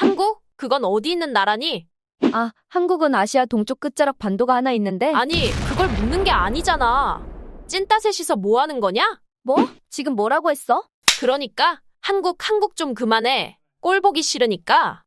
한국? 그건 어디 있는 나라니? 아, 한국은 아시아 동쪽 끝자락 반도가 하나 있는데 아니, 그걸 묻는 게 아니잖아. 찐따셋이서 뭐 하는 거냐? 뭐? 지금 뭐라고 했어? 그러니까 한국 한국 좀 그만해. 꼴 보기 싫으니까.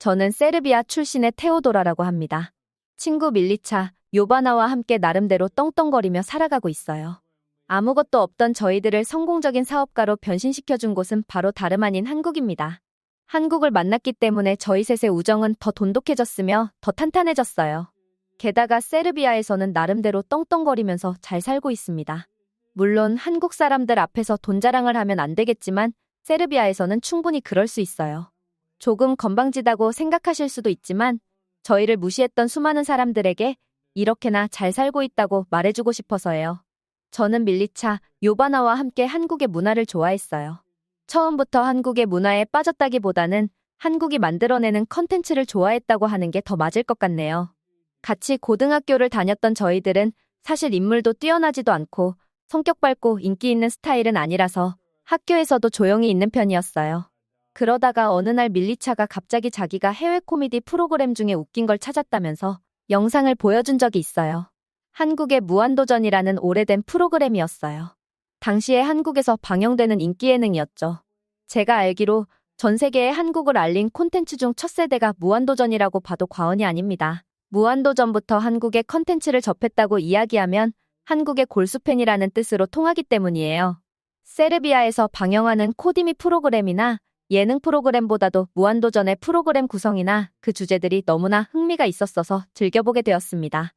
저는 세르비아 출신의 테오도라라고 합니다. 친구 밀리차, 요바나와 함께 나름대로 떵떵거리며 살아가고 있어요. 아무것도 없던 저희들을 성공적인 사업가로 변신시켜준 곳은 바로 다름 아닌 한국입니다. 한국을 만났기 때문에 저희 셋의 우정은 더 돈독해졌으며 더 탄탄해졌어요. 게다가 세르비아에서는 나름대로 떵떵거리면서 잘 살고 있습니다. 물론 한국 사람들 앞에서 돈 자랑을 하면 안 되겠지만 세르비아에서는 충분히 그럴 수 있어요. 조금 건방지다고 생각하실 수도 있지만 저희를 무시했던 수많은 사람들에게 이렇게나 잘 살고 있다고 말해주고 싶어서예요. 저는 밀리차, 요바나와 함께 한국의 문화를 좋아했어요. 처음부터 한국의 문화에 빠졌다기보다는 한국이 만들어내는 컨텐츠를 좋아했다고 하는 게 더 맞을 것 같네요. 같이 고등학교를 다녔던 저희들은 사실 인물도 뛰어나지도 않고 성격 밝고 인기 있는 스타일은 아니라서 학교에서도 조용히 있는 편이었어요. 그러다가 어느 날 밀리차가 갑자기 자기가 해외 코미디 프로그램 중에 웃긴 걸 찾았다면서 영상을 보여준 적이 있어요. 한국의 무한도전이라는 오래된 프로그램이었어요. 당시에 한국에서 방영되는 인기 예능이었죠. 제가 알기로 전 세계에 한국을 알린 콘텐츠 중 첫 세대가 무한도전이라고 봐도 과언이 아닙니다. 무한도전부터 한국의 컨텐츠를 접했다고 이야기하면 한국의 골수팬이라는 뜻으로 통하기 때문이에요. 세르비아에서 방영하는 코디미 프로그램이나 예능 프로그램보다도 무한도전의 프로그램 구성이나 그 주제들이 너무나 흥미가 있었어서 즐겨보게 되었습니다.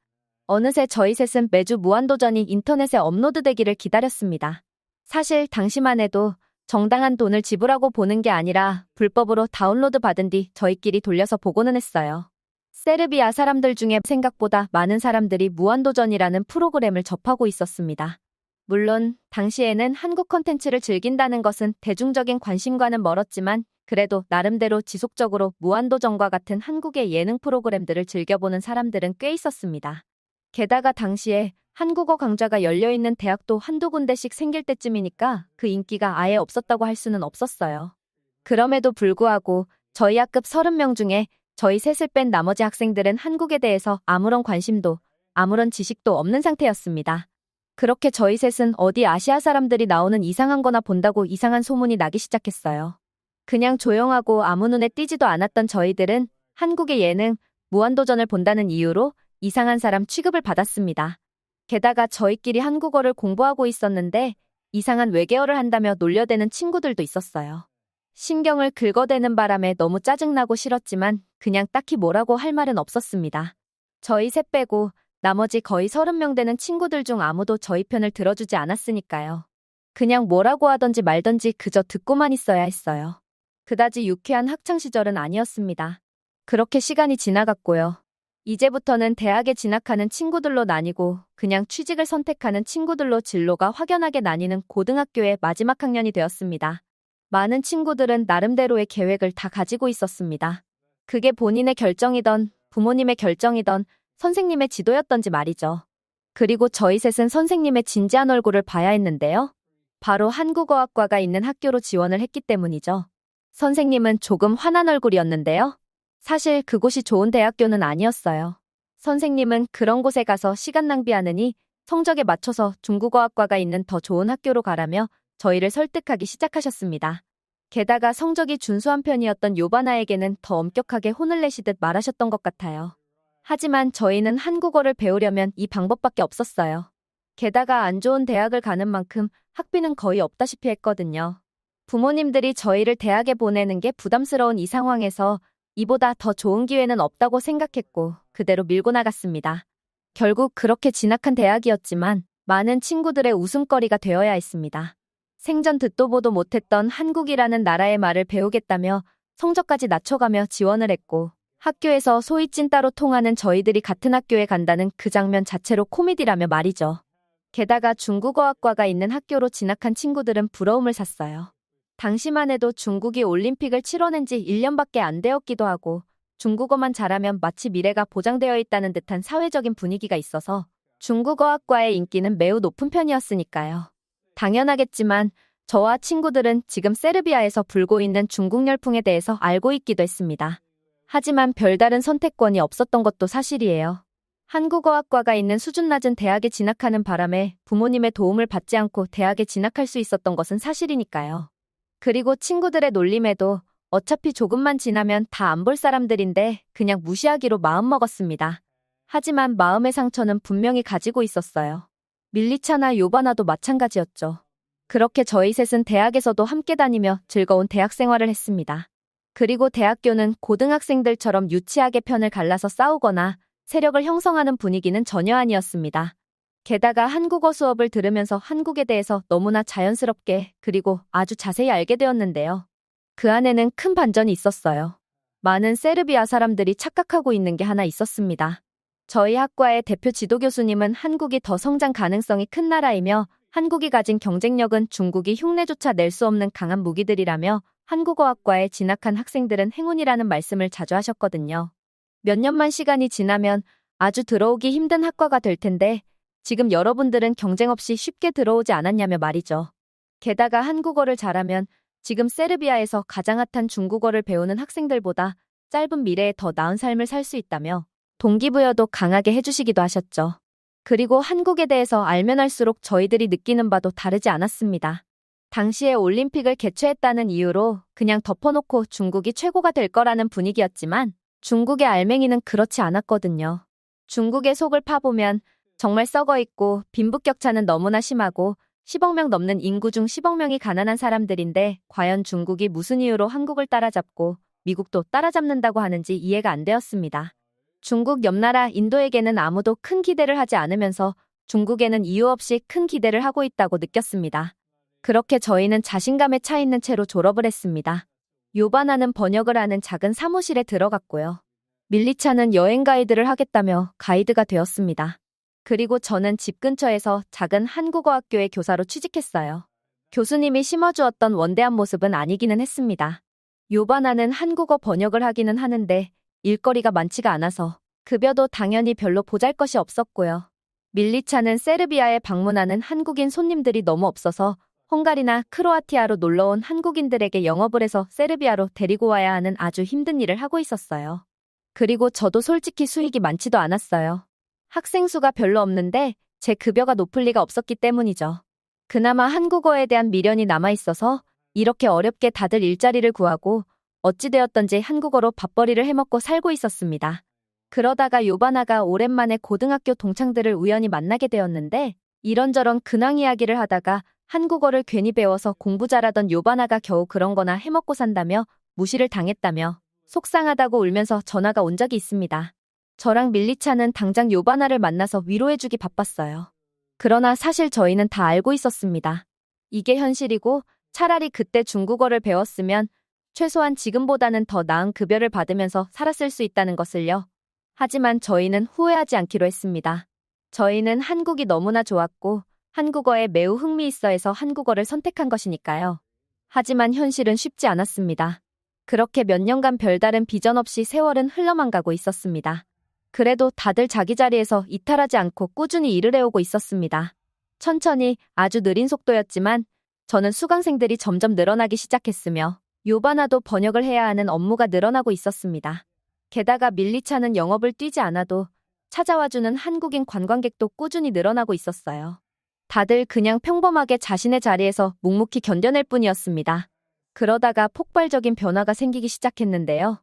어느새 저희 셋은 매주 무한도전이 인터넷에 업로드되기를 기다렸습니다. 사실 당시만 해도 정당한 돈을 지불하고 보는 게 아니라 불법으로 다운로드 받은 뒤 저희끼리 돌려서 보고는 했어요. 세르비아 사람들 중에 생각보다 많은 사람들이 무한도전이라는 프로그램을 접하고 있었습니다. 물론 당시에는 한국 컨텐츠를 즐긴다는 것은 대중적인 관심과는 멀었지만 그래도 나름대로 지속적으로 무한도전과 같은 한국의 예능 프로그램들을 즐겨보는 사람들은 꽤 있었습니다. 게다가 당시에 한국어 강좌가 열려있는 대학도 한두 군데씩 생길 때쯤이니까 그 인기가 아예 없었다고 할 수는 없었어요. 그럼에도 불구하고 저희 학급 30명 중에 저희 셋을 뺀 나머지 학생들은 한국에 대해서 아무런 관심도 아무런 지식도 없는 상태였습니다. 그렇게 저희 셋은 어디 아시아 사람들이 나오는 이상한 거나 본다고 이상한 소문이 나기 시작했어요. 그냥 조용하고 아무 눈에 띄지도 않았던 저희들은 한국의 예능, 무한도전을 본다는 이유로 이상한 사람 취급을 받았습니다. 게다가 저희끼리 한국어를 공부하고 있었는데 이상한 외계어를 한다며 놀려대는 친구들도 있었어요. 신경을 긁어대는 바람에 너무 짜증나고 싫었지만 그냥 딱히 뭐라고 할 말은 없었습니다. 저희 셋 빼고 나머지 거의 30명 되는 친구들 중 아무도 저희 편을 들어주지 않았으니까요. 그냥 뭐라고 하던지 말던지 그저 듣고만 있어야 했어요. 그다지 유쾌한 학창시절은 아니었습니다. 그렇게 시간이 지나갔고요. 이제부터는 대학에 진학하는 친구들로 나뉘고 그냥 취직을 선택하는 친구들로 진로가 확연하게 나뉘는 고등학교의 마지막 학년이 되었습니다. 많은 친구들은 나름대로의 계획을 다 가지고 있었습니다. 그게 본인의 결정이던 부모님의 결정이던 선생님의 지도였던지 말이죠. 그리고 저희 셋은 선생님의 진지한 얼굴을 봐야 했는데요. 바로 한국어학과가 있는 학교로 지원을 했기 때문이죠. 선생님은 조금 화난 얼굴이었는데요. 사실 그곳이 좋은 대학교는 아니었어요. 선생님은 그런 곳에 가서 시간 낭비하느니 성적에 맞춰서 중국어학과가 있는 더 좋은 학교로 가라며 저희를 설득하기 시작하셨습니다. 게다가 성적이 준수한 편이었던 요바나에게는 더 엄격하게 혼을 내시듯 말하셨던 것 같아요. 하지만 저희는 한국어를 배우려면 이 방법밖에 없었어요. 게다가 안 좋은 대학을 가는 만큼 학비는 거의 없다시피 했거든요. 부모님들이 저희를 대학에 보내는 게 부담스러운 이 상황에서 이보다 더 좋은 기회는 없다고 생각했고 그대로 밀고 나갔습니다. 결국 그렇게 진학한 대학이었지만 많은 친구들의 웃음거리가 되어야 했습니다. 생전 듣도 보도 못했던 한국이라는 나라의 말을 배우겠다며 성적까지 낮춰가며 지원을 했고 학교에서 소위 찐따로 통하는 저희들이 같은 학교에 간다는 그 장면 자체로 코미디라며 말이죠. 게다가 중국어학과가 있는 학교로 진학한 친구들은 부러움을 샀어요. 당시만 해도 중국이 올림픽을 치러낸 지 1년밖에 안 되었기도 하고 중국어만 잘하면 마치 미래가 보장되어 있다는 듯한 사회적인 분위기가 있어서 중국어학과의 인기는 매우 높은 편이었으니까요. 당연하겠지만 저와 친구들은 지금 세르비아에서 불고 있는 중국 열풍에 대해서 알고 있기도 했습니다. 하지만 별다른 선택권이 없었던 것도 사실이에요. 한국어학과가 있는 수준 낮은 대학에 진학하는 바람에 부모님의 도움을 받지 않고 대학에 진학할 수 있었던 것은 사실이니까요. 그리고 친구들의 놀림에도 어차피 조금만 지나면 다 안 볼 사람들인데 그냥 무시하기로 마음먹었습니다. 하지만 마음의 상처는 분명히 가지고 있었어요. 밀리차나 요바나도 마찬가지였죠. 그렇게 저희 셋은 대학에서도 함께 다니며 즐거운 대학 생활을 했습니다. 그리고 대학교는 고등학생들처럼 유치하게 편을 갈라서 싸우거나 세력을 형성하는 분위기는 전혀 아니었습니다. 게다가 한국어 수업을 들으면서 한국에 대해서 너무나 자연스럽게 그리고 아주 자세히 알게 되었는데요. 그 안에는 큰 반전이 있었어요. 많은 세르비아 사람들이 착각하고 있는 게 하나 있었습니다. 저희 학과의 대표 지도 교수님은 한국이 더 성장 가능성이 큰 나라이며 한국이 가진 경쟁력은 중국이 흉내조차 낼 수 없는 강한 무기들이라며 한국어학과에 진학한 학생들은 행운이라는 말씀을 자주 하셨거든요. 몇 년만 시간이 지나면 아주 들어오기 힘든 학과가 될 텐데 지금 여러분들은 경쟁 없이 쉽게 들어오지 않았냐며 말이죠. 게다가 한국어를 잘하면 지금 세르비아에서 가장 핫한 중국어를 배우는 학생들보다 짧은 미래에 더 나은 삶을 살 수 있다며 동기부여도 강하게 해주시기도 하셨죠. 그리고 한국에 대해서 알면 알수록 저희들이 느끼는 바도 다르지 않았습니다. 당시에 올림픽을 개최했다는 이유로 그냥 덮어놓고 중국이 최고가 될 거라는 분위기였지만 중국의 알맹이는 그렇지 않았거든요. 중국의 속을 파보면 정말 썩어 있고 빈부격차는 너무나 심하고 10억 명 넘는 인구 중 10억 명이 가난한 사람들인데 과연 중국이 무슨 이유로 한국을 따라잡고 미국도 따라잡는다고 하는지 이해가 안 되었습니다. 중국 옆나라 인도에게는 아무도 큰 기대를 하지 않으면서 중국에는 이유 없이 큰 기대를 하고 있다고 느꼈습니다. 그렇게 저희는 자신감에 차 있는 채로 졸업을 했습니다. 요바나는 번역을 하는 작은 사무실에 들어갔고요. 밀리차는 여행 가이드를 하겠다며 가이드가 되었습니다. 그리고 저는 집 근처에서 작은 한국어 학교의 교사로 취직했어요. 교수님이 심어주었던 원대한 모습은 아니기는 했습니다. 요바나는 한국어 번역을 하기는 하는데 일거리가 많지가 않아서 급여도 당연히 별로 보잘 것이 없었고요. 밀리차는 세르비아에 방문하는 한국인 손님들이 너무 없어서 헝가리나 크로아티아로 놀러온 한국인들에게 영업을 해서 세르비아로 데리고 와야 하는 아주 힘든 일을 하고 있었어요. 그리고 저도 솔직히 수익이 많지도 않았어요. 학생 수가 별로 없는데 제 급여가 높을 리가 없었기 때문이죠. 그나마 한국어에 대한 미련이 남아 있어서 이렇게 어렵게 다들 일자리를 구하고 어찌되었던지 한국어로 밥벌이를 해먹고 살고 있었습니다. 그러다가 요바나가 오랜만에 고등학교 동창들을 우연히 만나게 되었는데 이런저런 근황 이야기를 하다가 한국어를 괜히 배워서 공부 잘하던 요바나가 겨우 그런 거나 해먹고 산다며 무시를 당했다며 속상하다고 울면서 전화가 온 적이 있습니다. 저랑 밀리차는 당장 요바나를 만나서 위로해주기 바빴어요. 그러나 사실 저희는 다 알고 있었습니다. 이게 현실이고 차라리 그때 중국어를 배웠으면 최소한 지금보다는 더 나은 급여를 받으면서 살았을 수 있다는 것을요. 하지만 저희는 후회하지 않기로 했습니다. 저희는 한국이 너무나 좋았고 한국어에 매우 흥미있어 해서 한국어를 선택한 것이니까요. 하지만 현실은 쉽지 않았습니다. 그렇게 몇 년간 별다른 비전 없이 세월은 흘러만 가고 있었습니다. 그래도 다들 자기 자리에서 이탈하지 않고 꾸준히 일을 해오고 있었습니다. 천천히 아주 느린 속도였지만 저는 수강생들이 점점 늘어나기 시작했으며 요바나도 번역을 해야 하는 업무가 늘어나고 있었습니다. 게다가 밀리차는 영업을 뛰지 않아도 찾아와주는 한국인 관광객도 꾸준히 늘어나고 있었어요. 다들 그냥 평범하게 자신의 자리에서 묵묵히 견뎌낼 뿐이었습니다. 그러다가 폭발적인 변화가 생기기 시작했는데요.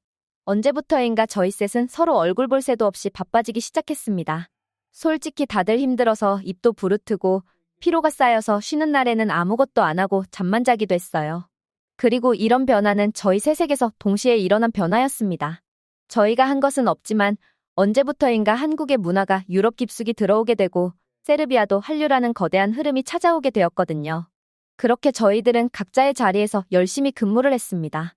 언제부터인가 저희 셋은 서로 얼굴 볼 새도 없이 바빠지기 시작했습니다. 솔직히 다들 힘들어서 입도 부르트고 피로가 쌓여서 쉬는 날에는 아무것도 안 하고 잠만 자기도 했어요. 그리고 이런 변화는 저희 셋에게서 동시에 일어난 변화였습니다. 저희가 한 것은 없지만 언제부터인가 한국의 문화가 유럽 깊숙이 들어오게 되고 세르비아도 한류라는 거대한 흐름이 찾아오게 되었거든요. 그렇게 저희들은 각자의 자리에서 열심히 근무를 했습니다.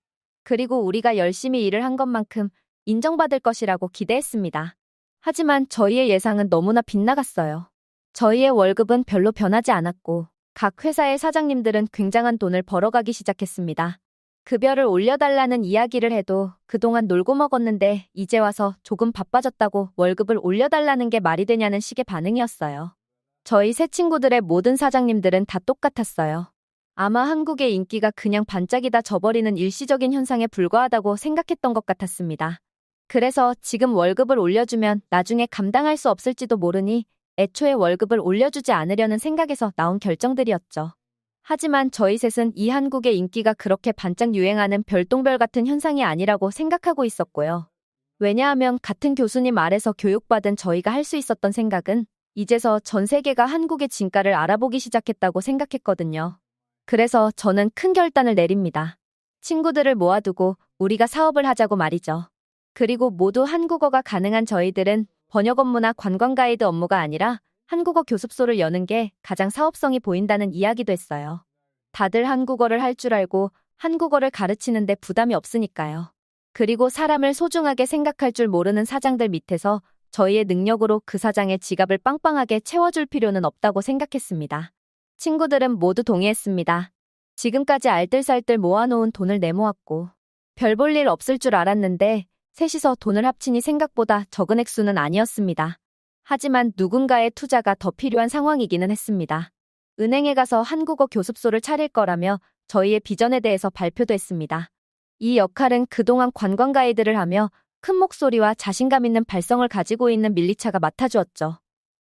그리고 우리가 열심히 일을 한 것만큼 인정받을 것이라고 기대했습니다. 하지만 저희의 예상은 너무나 빗나갔어요. 저희의 월급은 별로 변하지 않았고 각 회사의 사장님들은 굉장한 돈을 벌어가기 시작했습니다. 급여를 올려달라는 이야기를 해도 그동안 놀고 먹었는데 이제 와서 조금 바빠졌다고 월급을 올려달라는 게 말이 되냐는 식의 반응이었어요. 저희 새 친구들의 모든 사장님들은 다 똑같았어요. 아마 한국의 인기가 그냥 반짝이다 져버리는 일시적인 현상에 불과하다고 생각했던 것 같았습니다. 그래서 지금 월급을 올려주면 나중에 감당할 수 없을지도 모르니 애초에 월급을 올려주지 않으려는 생각에서 나온 결정들이었죠. 하지만 저희 셋은 이 한국의 인기가 그렇게 반짝 유행하는 별똥별 같은 현상이 아니라고 생각하고 있었고요. 왜냐하면 같은 교수님 아래서 교육받은 저희가 할 수 있었던 생각은 이제서 전 세계가 한국의 진가를 알아보기 시작했다고 생각했거든요. 그래서 저는 큰 결단을 내립니다. 친구들을 모아두고 우리가 사업을 하자고 말이죠. 그리고 모두 한국어가 가능한 저희들은 번역 업무나 관광 가이드 업무가 아니라 한국어 교습소를 여는 게 가장 사업성이 보인다는 이야기도 했어요. 다들 한국어를 할 줄 알고 한국어를 가르치는데 부담이 없으니까요. 그리고 사람을 소중하게 생각할 줄 모르는 사장들 밑에서 저희의 능력으로 그 사장의 지갑을 빵빵하게 채워줄 필요는 없다고 생각했습니다. 친구들은 모두 동의했습니다. 지금까지 알뜰살뜰 모아놓은 돈을 내모았고 별 볼 일 없을 줄 알았는데 셋이서 돈을 합치니 생각보다 적은 액수는 아니었습니다. 하지만 누군가의 투자가 더 필요한 상황이기는 했습니다. 은행에 가서 한국어 교습소를 차릴 거라며 저희의 비전에 대해서 발표도 했습니다. 이 역할은 그동안 관광 가이드를 하며 큰 목소리와 자신감 있는 발성을 가지고 있는 밀리차가 맡아주었죠.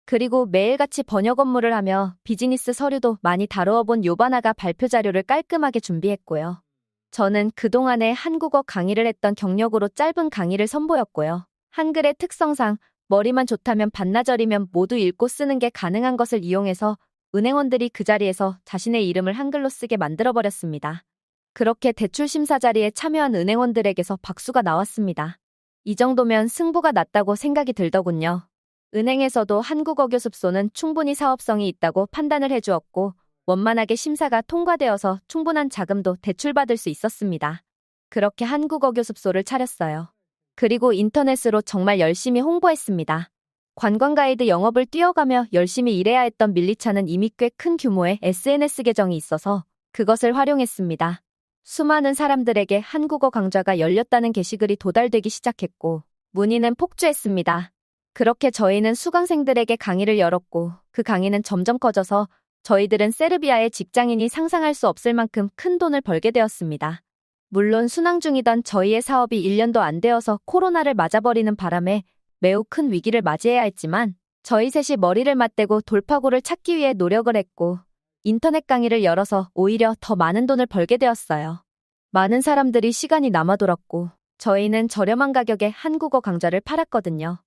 그리고 매일같이 번역 업무를 하며 비즈니스 서류도 많이 다루어 본 요바나가 발표 자료를 깔끔하게 준비했고요. 저는 그동안에 한국어 강의를 했던 경력으로 짧은 강의를 선보였고요. 한글의 특성상 머리만 좋다면 반나절이면 모두 읽고 쓰는 게 가능한 것을 이용해서 은행원들이 그 자리에서 자신의 이름을 한글로 쓰게 만들어버렸습니다. 그렇게 대출 심사 자리에 참여한 은행원들에게서 박수가 나왔습니다. 이 정도면 승부가 났다고 생각이 들더군요. 은행에서도 한국어 교습소는 충분히 사업성이 있다고 판단을 해주었고 원만하게 심사가 통과되어서 충분한 자금도 대출받을 수 있었습니다. 그렇게 한국어 교습소를 차렸어요. 그리고 인터넷으로 정말 열심히 홍보했습니다. 관광 가이드 영업을 뛰어가며 열심히 일해야 했던 밀리차는 이미 꽤 큰 규모의 SNS 계정이 있어서 그것을 활용했습니다. 수많은 사람들에게 한국어 강좌가 열렸다는 게시글이 도달되기 시작했고 문의는 폭주했습니다. 그렇게 저희는 수강생들에게 강의를 열었고 그 강의는 점점 커져서 저희들은 세르비아의 직장인이 상상할 수 없을 만큼 큰 돈을 벌게 되었습니다. 물론 순항 중이던 저희의 사업이 1년도 안 되어서 코로나를 맞아버리는 바람에 매우 큰 위기를 맞이해야 했지만 저희 셋이 머리를 맞대고 돌파구를 찾기 위해 노력을 했고 인터넷 강의를 열어서 오히려 더 많은 돈을 벌게 되었어요. 많은 사람들이 시간이 남아 돌았고 저희는 저렴한 가격에 한국어 강좌를 팔았거든요.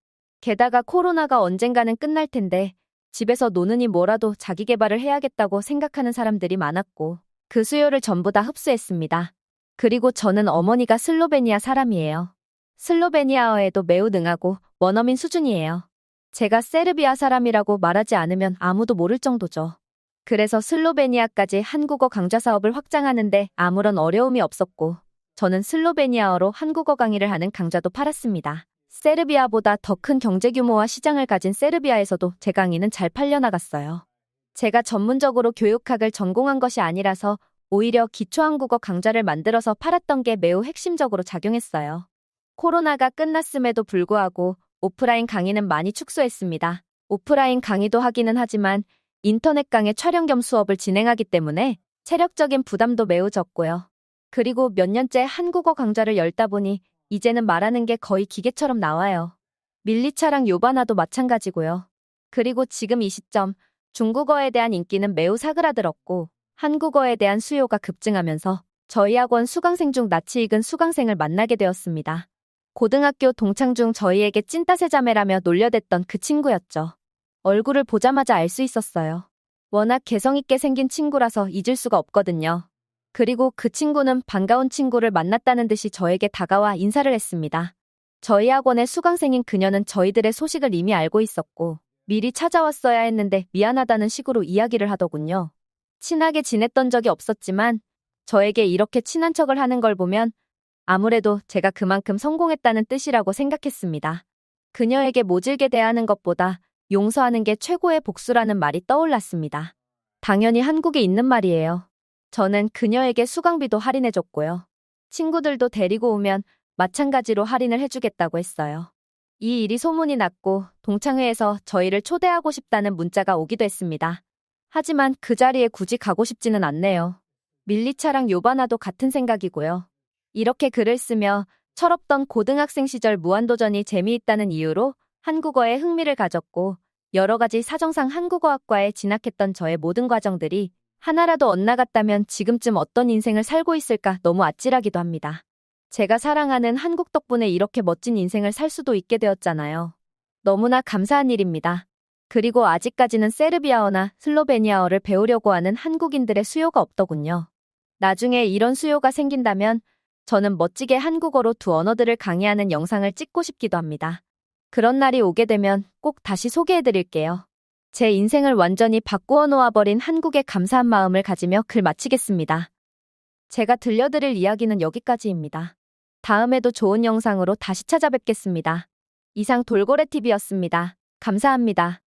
게다가 코로나가 언젠가는 끝날 텐데 집에서 노느니 뭐라도 자기 개발을 해야겠다고 생각하는 사람들이 많았고 그 수요를 전부 다 흡수했습니다. 그리고 저는 어머니가 슬로베니아 사람이에요. 슬로베니아어에도 매우 능하고 원어민 수준이에요. 제가 세르비아 사람이라고 말하지 않으면 아무도 모를 정도죠. 그래서 슬로베니아까지 한국어 강좌 사업을 확장하는데 아무런 어려움이 없었고 저는 슬로베니아어로 한국어 강의를 하는 강좌도 팔았습니다. 세르비아보다 더 큰 경제 규모와 시장을 가진 세르비아에서도 제 강의는 잘 팔려나갔어요. 제가 전문적으로 교육학을 전공한 것이 아니라서 오히려 기초한국어 강좌를 만들어서 팔았던 게 매우 핵심적으로 작용했어요. 코로나가 끝났음에도 불구하고 오프라인 강의는 많이 축소했습니다. 오프라인 강의도 하기는 하지만 인터넷 강의 촬영 겸 수업을 진행하기 때문에 체력적인 부담도 매우 적고요. 그리고 몇 년째 한국어 강좌를 열다 보니 이제는 말하는 게 거의 기계처럼 나와요. 밀리차랑 요바나도 마찬가지고요. 그리고 지금 이 시점 중국어에 대한 인기는 매우 사그라들었고 한국어에 대한 수요가 급증하면서 저희 학원 수강생 중 낯이 익은 수강생을 만나게 되었습니다. 고등학교 동창 중 저희에게 찐따세 자매라며 놀려댔던 그 친구였죠. 얼굴을 보자마자 알 수 있었어요. 워낙 개성있게 생긴 친구라서 잊을 수가 없거든요. 그리고 그 친구는 반가운 친구를 만났다는 듯이 저에게 다가와 인사를 했습니다. 저희 학원의 수강생인 그녀는 저희들의 소식을 이미 알고 있었고 미리 찾아왔어야 했는데 미안하다는 식으로 이야기를 하더군요. 친하게 지냈던 적이 없었지만 저에게 이렇게 친한 척을 하는 걸 보면 아무래도 제가 그만큼 성공했다는 뜻이라고 생각했습니다. 그녀에게 모질게 대하는 것보다 용서하는 게 최고의 복수라는 말이 떠올랐습니다. 당연히 한국에 있는 말이에요. 저는 그녀에게 수강비도 할인해줬고요. 친구들도 데리고 오면 마찬가지로 할인을 해주겠다고 했어요. 이 일이 소문이 났고 동창회에서 저희를 초대하고 싶다는 문자가 오기도 했습니다. 하지만 그 자리에 굳이 가고 싶지는 않네요. 밀리차랑 요바나도 같은 생각이고요. 이렇게 글을 쓰며 철없던 고등학생 시절 무한도전이 재미있다는 이유로 한국어에 흥미를 가졌고 여러 가지 사정상 한국어학과에 진학했던 저의 모든 과정들이 하나라도 엇나갔다면 지금쯤 어떤 인생을 살고 있을까 너무 아찔하기도 합니다. 제가 사랑하는 한국 덕분에 이렇게 멋진 인생을 살 수도 있게 되었잖아요. 너무나 감사한 일입니다. 그리고 아직까지는 세르비아어나 슬로베니아어를 배우려고 하는 한국인들의 수요가 없더군요. 나중에 이런 수요가 생긴다면 저는 멋지게 한국어로 두 언어들을 강의하는 영상을 찍고 싶기도 합니다. 그런 날이 오게 되면 꼭 다시 소개해 드릴게요. 제 인생을 완전히 바꾸어 놓아버린 한국에 감사한 마음을 가지며 글 마치겠습니다. 제가 들려드릴 이야기는 여기까지입니다. 다음에도 좋은 영상으로 다시 찾아뵙겠습니다. 이상 돌고래TV였습니다. 감사합니다.